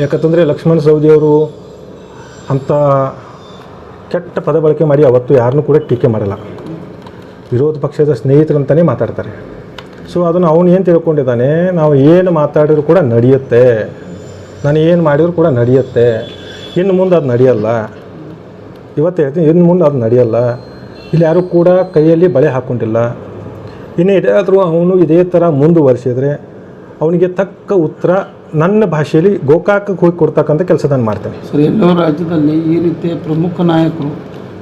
ಯಾಕಂತಂದರೆ ಲಕ್ಷ್ಮಣ ಸವದಿಯವರು ಅಂಥ ಕೆಟ್ಟ ಪದ ಬಳಕೆ ಮಾಡಿ ಅವತ್ತು ಯಾರನ್ನೂ ಕೂಡ ಟೀಕೆ ಮಾಡಲ್ಲ. ವಿರೋಧ ಪಕ್ಷದ ಸ್ನೇಹಿತರಂತಲೇ ಮಾತಾಡ್ತಾರೆ. ಸೊ ಅದನ್ನು ಅವನು ಏನು ತಿಳ್ಕೊಂಡಿದ್ದಾನೆ? ನಾವು ಏನು ಮಾತಾಡಿದ್ರು ಕೂಡ ನಡೆಯುತ್ತೆ. ನಾನು ಏನು ಮಾಡಿದ್ರು ಕೂಡ ನಡೆಯುತ್ತೆ. ಇನ್ನು ಮುಂದೆ ಅದು ನಡೆಯಲ್ಲ. ಇವತ್ತು ಹೇಳ್ತೀನಿ, ಇನ್ನು ಮುಂದೆ ಅದು ನಡೆಯಲ್ಲ. ಇಲ್ಲಿ ಯಾರೂ ಕೂಡ ಕೈಯಲ್ಲಿ ಬಳೆ ಹಾಕ್ಕೊಂಡಿಲ್ಲ ಇನ್ನು ಇದಾದರೂ ಅವನು ಇದೇ ಥರ ಮುಂದುವರಿಸಿದರೆ ಅವನಿಗೆ ತಕ್ಕ ಉತ್ತರ ನನ್ನ ಭಾಷೆಯಲ್ಲಿ ಗೋಕಾಕಕ್ಕೆ ಹೋಗಿ ಕೊಡ್ತಕ್ಕಂಥ ಕೆಲಸ ನಾನು ಮಾಡ್ತೇನೆ. ಸರ್ ಎಲ್ಲೋ ರಾಜ್ಯದಲ್ಲಿ ಈ ರೀತಿಯ ಪ್ರಮುಖ ನಾಯಕರು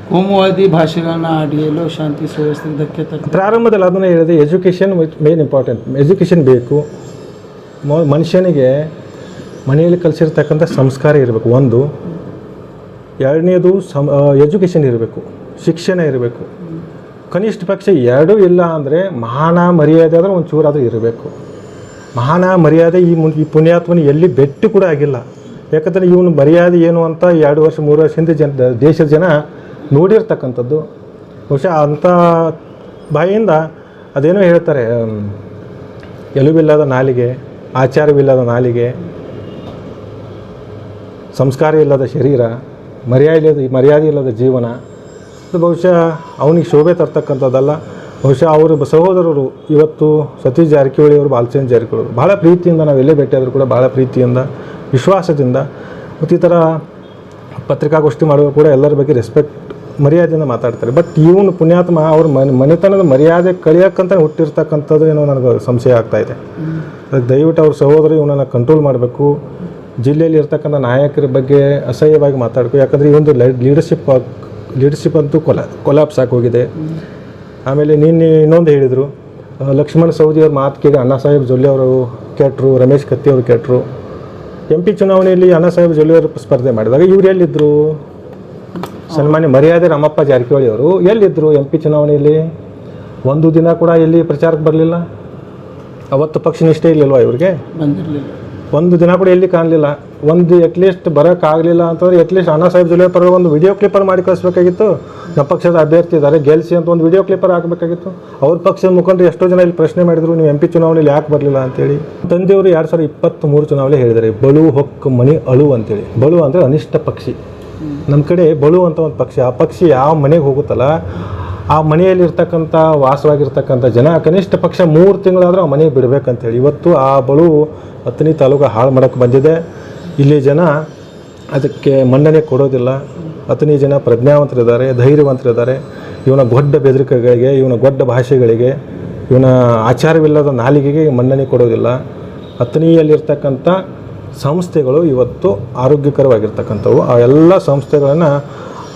ಕೋಮುವಾದಿ ಭಾಷೆಗಳನ್ನ ಆಡಿ ಎಲ್ಲೋ ಶಾಂತಿ ಸುವ್ಯವಸ್ಥೆ ಧಕ್ಕೆ ತರ್ತಾರೆ ಪ್ರಾರಂಭದಲ್ಲಿ ಅದನ್ನು ಹೇಳಿದೆ ಎಜುಕೇಷನ್ ಮೇನ್ ಇಂಪಾರ್ಟೆಂಟ್ ಎಜುಕೇಷನ್ ಬೇಕು. ಮನುಷ್ಯನಿಗೆ ಮನೆಯಲ್ಲಿ ಕಲಿಸಿರ್ತಕ್ಕಂಥ ಸಂಸ್ಕಾರ ಇರಬೇಕು. ಒಂದು ಎರಡನೇದು ಸಮ್ ಎಜುಕೇಷನ್ ಇರಬೇಕು. ಶಿಕ್ಷಣ ಇರಬೇಕು. ಕನಿಷ್ಠ ಪಕ್ಷ ಎರಡೂ ಇಲ್ಲ ಅಂದರೆ ಮಹಾನ ಮರ್ಯಾದೆ ಆದರೆ ಒಂದು ಚೂರಾದರೂ ಇರಬೇಕು. ಮಹಾನ ಮರ್ಯಾದೆ ಈ ಮುನ್, ಈ ಪುಣ್ಯಾತ್ಮನ ಎಲ್ಲಿ ಬೆಟ್ಟು ಕೂಡ ಆಗಿಲ್ಲ. ಯಾಕಂದರೆ ಇವನು ಮರ್ಯಾದೆ ಏನು ಅಂತ ಎರಡು ವರ್ಷ, ಮೂರು ವರ್ಷ ಹಿಂದೆ ಜನ, ದೇಶದ ಜನ ನೋಡಿರ್ತಕ್ಕಂಥದ್ದು. ಬಹುಶಃ ಅಂಥ ಬಾಯಿಯಿಂದ ಅದೇನೋ ಹೇಳ್ತಾರೆ ಎಲುವಿಲ್ಲದ ನಾಲಿಗೆ, ಆಚಾರವಿಲ್ಲದ ನಾಲಿಗೆ, ಸಂಸ್ಕಾರ ಇಲ್ಲದ ಶರೀರ, ಮರ್ಯಾದೆ ಮರ್ಯಾದೆ ಇಲ್ಲದ ಜೀವನ ಇದು ಬಹುಶಃ ಅವನಿಗೆ ಶೋಭೆ ತರ್ತಕ್ಕಂಥದ್ದಲ್ಲ. ಬಹುಶಃ ಅವರು ಸಹೋದರರು ಇವತ್ತು ಸತೀಶ್ ಜಾರಕಿಹೊಳಿ ಅವರು ಬಾಲಚಂದ್ರ ಜಾರಕಿಹೊಳಿ ಅವರು ಭಾಳ ಪ್ರೀತಿಯಿಂದ ನಾವು ಎಲ್ಲೇ ಭೇಟಿಯಾದರೂ ಕೂಡ ಭಾಳ ಪ್ರೀತಿಯಿಂದ, ವಿಶ್ವಾಸದಿಂದ ಮತ್ತು ಈ ಥರ ಪತ್ರಿಕಾಗೋಷ್ಠಿ ಮಾಡುವಾಗ ಕೂಡ ಎಲ್ಲರ ಬಗ್ಗೆ ರೆಸ್ಪೆಕ್ಟ್ ಮರ್ಯಾದೆಯಿಂದ ಮಾತಾಡ್ತಾರೆ. ಬಟ್ ಇವನು ಪುಣ್ಯಾತ್ಮ, ಅವ್ರ ಮನೆ, ಮನೆತನದ ಮರ್ಯಾದೆ ಕಳಿಯೋಕ್ಕಂತ ಹುಟ್ಟಿರ್ತಕ್ಕಂಥದ್ದು ಏನೋ ನನಗೆ ಸಂಶಯ ಆಗ್ತಾ ಇದೆ. ಅದಕ್ಕೆ ದಯವಿಟ್ಟು ಅವ್ರ ಸಹೋದರ ಇವನನ್ನು ಕಂಟ್ರೋಲ್ ಮಾಡಬೇಕು. ಜಿಲ್ಲೆಯಲ್ಲಿ ಇರ್ತಕ್ಕಂಥ ನಾಯಕರ ಬಗ್ಗೆ ಅಸಹ್ಯವಾಗಿ ಮಾತಾಡಬೇಕು ಯಾಕಂದರೆ ಈ ಒಂದು ಲೀಡರ್ಶಿಪ್ ಲೀಡರ್ಶಿಪ್ ಅಂತೂ ಕೊಲ ಕೊಲಾಪ್ಸ್ ಹೋಗಿದೆ ಆಮೇಲೆ ನಿನ್ನೆ ಇನ್ನೊಂದು ಹೇಳಿದರು ಲಕ್ಷ್ಮಣ ಸವದಿ ಅವ್ರ ಕೇಳಿ ಅಣ್ಣಾ ಸಾಹೇಬ್ ಜೊಲ್ಲೆ ಅವರು ಕೆಟ್ಟರು ರಮೇಶ್ ಕತ್ತಿ ಅವರು ಕೆಟ್ಟರು ಎಂ ಪಿ ಚುನಾವಣೆಯಲ್ಲಿ ಅಣ್ಣಾ ಸಾಹೇಬ್ ಜೊಲ್ಲೆ ಅವರು ಸ್ಪರ್ಧೆ ಮಾಡಿದಾಗ ಇವ್ರು ಎಲ್ಲಿದ್ದರು ಸನ್ಮಾನ್ಯ ಮರ್ಯಾದೆ ರಾಮಪ್ಪ ಜಾರಕಿಹೊಳಿ ಅವರು ಎಲ್ಲಿದ್ದರು ಎಂ ಪಿ ಚುನಾವಣೆಯಲ್ಲಿ? ಒಂದು ದಿನ ಕೂಡ ಎಲ್ಲಿ ಪ್ರಚಾರಕ್ಕೆ ಬರಲಿಲ್ಲ? ಅವತ್ತು ಪಕ್ಷ ನಿಷ್ಠೆ ಇರಲಿಲ್ವಾ ಇವ್ರಿಗೆ? ಬಂದಿರಲಿಲ್ಲ. ಒಂದು ದಿನ ಕೂಡ ಎಲ್ಲಿ ಕಾಣಲಿಲ್ಲ. ಒಂದು ಅಟ್ಲೀಸ್ಟ್ ಬರೋಕ್ಕಾಗಲಿಲ್ಲ ಅಂತಂದ್ರೆ ಅಟ್ಲೀಸ್ಟ್ ಅಣ್ಣಾ ಸಾಹೇಬ್ ಜೊಲೆ ಪರ ಒಂದು ವಿಡಿಯೋ ಕ್ಲಿಪ್ಪರ್ ಮಾಡಿ ಕಳಿಸ್ಬೇಕಾಗಿತ್ತು. ನಮ್ಮ ಪಕ್ಷದ ಅಭ್ಯರ್ಥಿ ಇದ್ದಾರೆ ಗೆಲ್ಸಿ ಅಂತ ಒಂದು ವಿಡಿಯೋ ಕ್ಲಿಪ್ಪರ್ ಹಾಕಬೇಕಾಗಿತ್ತು. ಅವ್ರ ಪಕ್ಷದ ಮುಖಂಡರು ಎಷ್ಟೋ ಜನ ಇಲ್ಲಿ ಪ್ರಶ್ನೆ ಮಾಡಿದ್ರು ನೀವು ಎಂ ಪಿ ಚುನಾವಣೆಯಲ್ಲಿ ಯಾಕೆ ಬರಲಿಲ್ಲ? ಅಂತೇಳಿ. ತಂದೆಯವರು ಎರಡು ಸಾವಿರದ ಇಪ್ಪತ್ತ್ಮೂರು ಚುನಾವಣೆ ಹೇಳಿದ್ದಾರೆ ಬಳು ಹೊಕ್ಕು ಮಣಿ ಅಳು ಅಂತೇಳಿ. ಬಳು ಅಂದರೆ ಅನಿಷ್ಟ ಪಕ್ಷಿ. ನಮ್ಮ ಕಡೆ ಬಳು ಅಂತ ಒಂದು ಪಕ್ಷಿ ಆ ಪಕ್ಷಿ ಯಾವ ಮನೆಗೆ ಹೋಗುತ್ತಲ್ಲ ಆ ಮನೆಯಲ್ಲಿರ್ತಕ್ಕಂಥ, ವಾಸವಾಗಿರ್ತಕ್ಕಂಥ ಜನ, ಕನಿಷ್ಠ ಪಕ್ಷ ಮೂರು ತಿಂಗಳಾದರೂ ಆ ಮನೆಗೆ ಬಿಡಬೇಕಂತೇಳಿ. ಇವತ್ತು ಆ ಬಳು ಹತ್ತನೇ ತಾಲೂಕು ಹಾಳು ಮಾಡೋಕ್ಕೆ ಬಂದಿದೆ. ಇಲ್ಲಿ ಜನ ಅದಕ್ಕೆ ಮನ್ನಣೆ ಕೊಡೋದಿಲ್ಲ. ಹತ್ತನೇ ಜನ ಪ್ರಜ್ಞಾವಂತರಿದ್ದಾರೆ, ಧೈರ್ಯವಂತರಿದ್ದಾರೆ. ಇವನ ಗೊಡ್ಡ ಬೆದರಿಕೆಗಳಿಗೆ, ಇವನ ಗೊಡ್ಡ ಭಾಷೆಗಳಿಗೆ, ಇವನ ಆಚಾರವಿಲ್ಲದ ನಾಲಿಗೆಗೆ ಮನ್ನಣೆ ಕೊಡೋದಿಲ್ಲ. ಹತ್ತನೆಯಲ್ಲಿರ್ತಕ್ಕಂಥ ಸಂಸ್ಥೆಗಳು ಇವತ್ತು ಆರೋಗ್ಯಕರವಾಗಿರ್ತಕ್ಕಂಥವು. ಆ ಎಲ್ಲ ಸಂಸ್ಥೆಗಳನ್ನು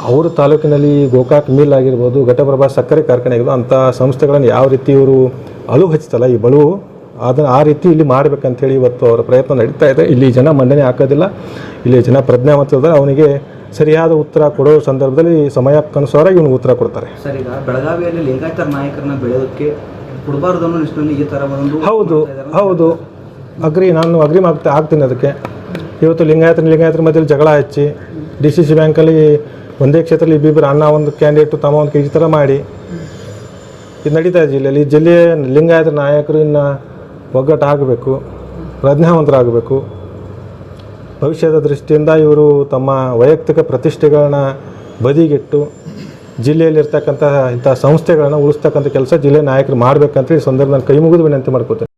ಅವ್ರ ತಾಲೂಕಿನಲ್ಲಿ ಗೋಕಾಕ್ ಮಿಲ್ ಆಗಿರ್ಬೋದು ಘಟಪ್ರಭಾ ಸಕ್ಕರೆ ಕಾರ್ಖಾನೆ ಆಗಿರ್ಬೋದು ಅಂಥ ಸಂಸ್ಥೆಗಳನ್ನು ಯಾವ ರೀತಿ ಇವರು ಅಳು ಹಚ್ತಲ್ಲ ಈ ಬಳುವು ಅದನ್ನು ಆ ರೀತಿ ಇಲ್ಲಿ ಮಾಡಬೇಕಂತೇಳಿ ಇವತ್ತು ಅವರ ಪ್ರಯತ್ನ ನಡೀತಾ ಇದೆ. ಇಲ್ಲಿ ಜನ ಮಂಡನೆ ಹಾಕೋದಿಲ್ಲ. ಇಲ್ಲಿ ಜನ ಪ್ರಜ್ಞಾವಂತರಿದ್ದಾರೆ. ಅವನಿಗೆ ಸರಿಯಾದ ಉತ್ತರ ಕೊಡೋ ಸಂದರ್ಭದಲ್ಲಿ ಸಮಯಕ್ಕನುಸಾರ ಇವನು ಉತ್ತರ ಕೊಡ್ತಾರೆ. ಸರ್ ಈಗ ಬೆಳಗಾವಿಯಲ್ಲಿ ಲಿಂಗಾಯತ ನಾಯಕರನ್ನ ಬೆಳೆಯೋದಕ್ಕೆ ಕೊಡಬಾರ್ದು ಅನ್ನೋ ನಿಟ್ಟಿನಲ್ಲಿ ಈ ಥರ ಒಂದು ಹೌದು ಹೌದು. ಅಗ್ರಿ ನಾನು ಅಗ್ರಿ ಆಗ್ತಾ ಆಗ್ತೀನಿ ಅದಕ್ಕೆ. ಇವತ್ತು ಲಿಂಗಾಯತನ ಲಿಂಗಾಯತರ ಮಧ್ಯದಲ್ಲಿ ಜಗಳ ಹಚ್ಚಿ ಡಿ ಸಿ ಸಿ ಬ್ಯಾಂಕಲ್ಲಿ ಒಂದೇ ಕ್ಷೇತ್ರದಲ್ಲಿ ಇಬ್ಬಿಬ್ಬರು ಅಣ್ಣ ಒಂದು ಕ್ಯಾಂಡಿಡೇಟು ತಮ್ಮ ಒಂದು ಈ ಥರ ಮಾಡಿ. ಇದು ನಡೀತಾ ಇದೆ ಜಿಲ್ಲೆಯಲ್ಲಿ. ಜಿಲ್ಲೆಯ ಲಿಂಗಾಯತ ನಾಯಕರು ಇನ್ನು ಒಗ್ಗಟ್ಟು ಆಗಬೇಕು ಪ್ರಜ್ಞಾವಂತರಾಗಬೇಕು. ಭವಿಷ್ಯದ ದೃಷ್ಟಿಯಿಂದ ಇವರು ತಮ್ಮ ವೈಯಕ್ತಿಕ ಪ್ರತಿಷ್ಠೆಗಳನ್ನ ಬದಿಗಿಟ್ಟು ಜಿಲ್ಲೆಯಲ್ಲಿರ್ತಕ್ಕಂಥ ಇಂಥ ಸಂಸ್ಥೆಗಳನ್ನ ಉಳಿಸ್ತಕ್ಕಂಥ ಕೆಲಸ ಜಿಲ್ಲೆ ನಾಯಕರು ಮಾಡಬೇಕಂತ ಈ ಸಂದರ್ಭದಲ್ಲಿ ಕೈ ಮುಗಿದು ವಿನಂತಿ ಮಾಡ್ಕೋತೇನೆ.